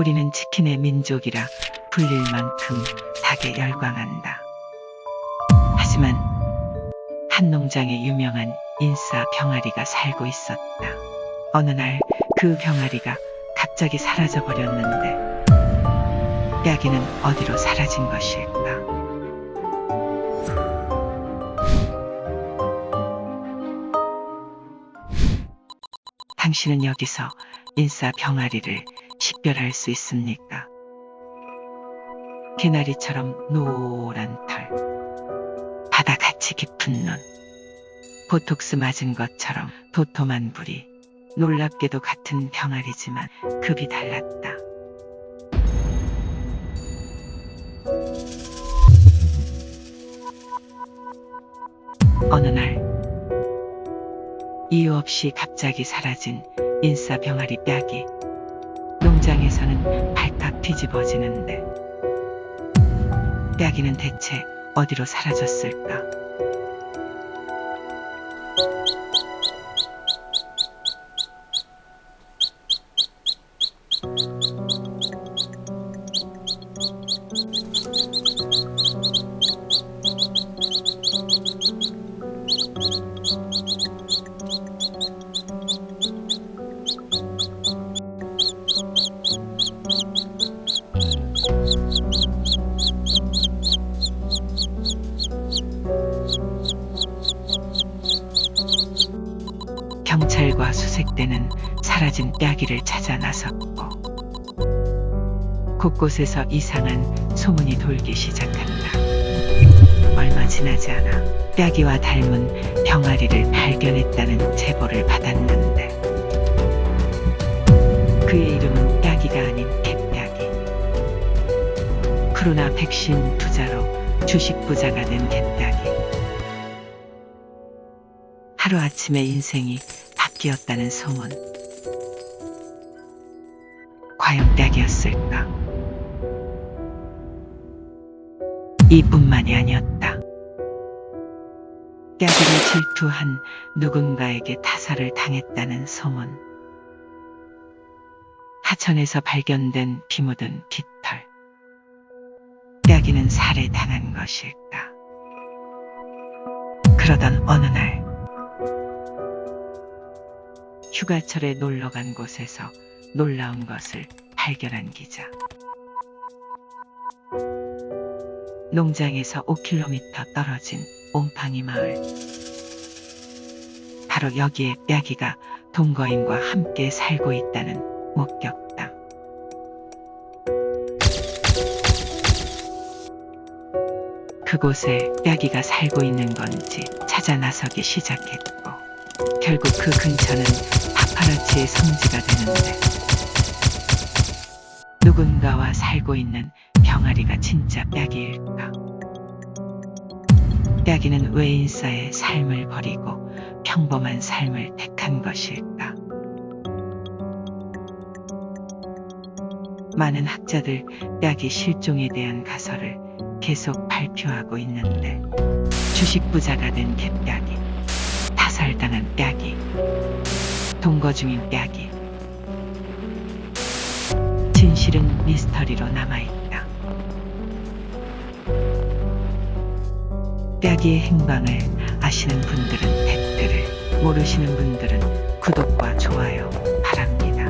우리는 치킨의 민족이라 불릴 만큼 닭에 열광한다. 하지만 한 농장에 유명한 인싸 병아리가 살고 있었다. 어느 날 그 병아리가 갑자기 사라져 버렸는데 뼈기는 어디로 사라진 것일까? 당신은 여기서 인싸 병아리를 식별할 수 있습니까? 개나리처럼 노란 털, 바다같이 깊은 눈, 보톡스 맞은 것처럼 도톰한 불이 놀랍게도 같은 병아리지만 급이 달랐다. 어느 날 이유 없이 갑자기 사라진 인싸 병아리 뼈기 농장에서는 발칵 뒤집어지는데 뼈기는 대체 어디로 사라졌을까? 과 수색대는 사라진 뼈기를 찾아 나섰고 곳곳에서 이상한 소문이 돌기 시작한다. 얼마 지나지 않아 뼈기와 닮은 병아리를 발견했다는 제보를 받았는데 그의 이름은 뼈기가 아닌 갯뼈기. 코로나 백신 투자로 주식 부자가 된 갯뼈기. 하루아침에 인생이 바뀌었다는 소문. 과연 닭이었을까? 이뿐만이 아니었다. 닭이를 질투한 누군가에게 타살을 당했다는 소문. 하천에서 발견된 피 묻은 깃털. 닭이는 살해당한 것일까? 그러던 어느 날, 휴가철에 놀러 간 곳에서 놀라운 것을 발견한 기자. 농장에서 5km 떨어진 옹팡이 마을. 바로 여기에 뼈기가 동거인과 함께 살고 있다는 목격담. 그곳에 뼈기가 살고 있는 건지 찾아 나서기 시작했고, 결국 그 근처는 파파라치의 성지가 되는데 누군가와 살고 있는 병아리가 진짜? 뼈기는 왜 인싸의 삶을 버리고 평범한 삶을 택한 것일까? 많은 학자들 뼈기 실종에 대한 가설을 계속 발표하고 있는데 주식 부자가 된 갯뼈기, 타살당한 뼈기, 동거 중인 이야기. 진실은 미스터리로 남아있다. 뼈기의 행방을 아시는 분들은 댓글을, 모르시는 분들은 구독과 좋아요 바랍니다.